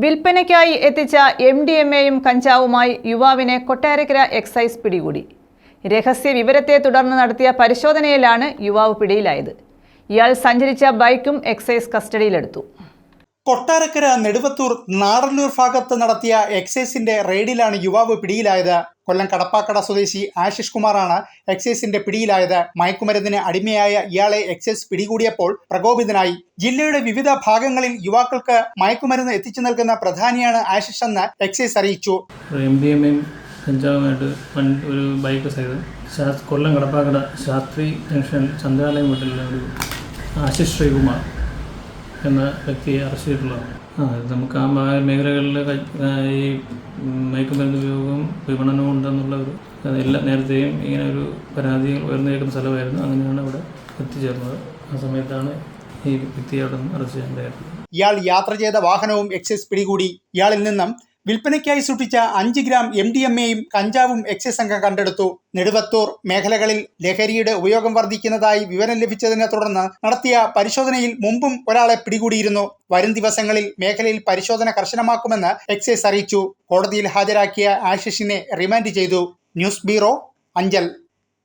വിൽപ്പനയ്ക്കായി എത്തിച്ച M D M എയും കഞ്ചാവുമായി യുവാവിനെ കൊട്ടാരക്കര എക്സൈസ് പിടികൂടി. രഹസ്യ വിവരത്തെ തുടർന്ന് നടത്തിയ പരിശോധനയിലാണ് യുവാവ് പിടിയിലായത്. ഇയാൾ സഞ്ചരിച്ച ബൈക്കും എക്സൈസ് കസ്റ്റഡിയിലെടുത്തു. കൊട്ടാരക്കര നെടുവത്തൂർ നാടല്ലൂർ ഭാഗത്ത് നടത്തിയ എക്സൈസിന്റെ റെയ്ഡിലാണ് യുവാവ് പിടിയിലായത്. കൊല്ലം കടപ്പാക്കട സ്വദേശി ആശിഷ് കുമാറാണ് എക്സൈസിന്റെ പിടിയിലായത്. മയക്കുമരുന്നിന് അടിമയായ ഇയാളെ എക്സൈസ് പിടികൂടിയപ്പോൾ പ്രകോപിതനായി. ജില്ലയുടെ വിവിധ ഭാഗങ്ങളിൽ യുവാക്കൾക്ക് മയക്കുമരുന്ന് എത്തിച്ചു നൽകുന്ന പ്രധാനിയാണ് ആശിഷ് എന്ന് എക്സൈസ് അറിയിച്ചു. ഒരു ബൈക്ക് കൊല്ലം കടപ്പാക്കട ശാസ്ത്രി ജംഗ്ഷൻ ചന്ദ്രാലയം വീട്ടിലെ ആശിഷ് ശ്രീകുമാർ. എന്ന വ്യക്തിയെ അറസ്റ്റ് ചെയ്തിട്ടുള്ളതാണ്. നമുക്ക് ആ മേഖലകളിൽ ഈ മയക്കുമരുന്ന് ഉപയോഗവും വിപണനവും ഉണ്ടെന്നുള്ള ഒരു എല്ലാ നേരത്തെയും ഇങ്ങനെ ഒരു പരാതി ഉയർന്നു കേൾക്കുന്ന സ്ഥലമായിരുന്നു. അങ്ങനെയാണ് അവിടെ എത്തിച്ചേർന്നത്. ആ സമയത്താണ് ഈ വ്യക്തിയെ അവിടെ നിന്ന് അറസ്റ്റ് ചെയ്യാൻ ഇയാൾ യാത്ര ചെയ്ത വാഹനവും എക്സൈസ് പിടികൂടി. ഇയാളിൽ നിന്നും വിൽപ്പനയ്ക്കായി സൂക്ഷിച്ച അഞ്ച് ഗ്രാം എം ഡി എം എയും കഞ്ചാവും എക്സൈസ് സംഘം കണ്ടെടുത്തു. നെടുവത്തൂർ മേഖലകളിൽ ലഹരിയുടെ ഉപയോഗം വർദ്ധിക്കുന്നതായി വിവരം ലഭിച്ചതിനെ തുടർന്ന് നടത്തിയ പരിശോധനയിൽ മുമ്പും ഒരാളെ പിടികൂടിയിരുന്നു. വരും ദിവസങ്ങളിൽ മേഖലയിൽ പരിശോധന കർശനമാക്കുമെന്ന് എക്സൈസ് അറിയിച്ചു. കോടതിയിൽ ഹാജരാക്കിയ ആശിഷിനെ റിമാൻഡ് ചെയ്തു. News bureau Anchal.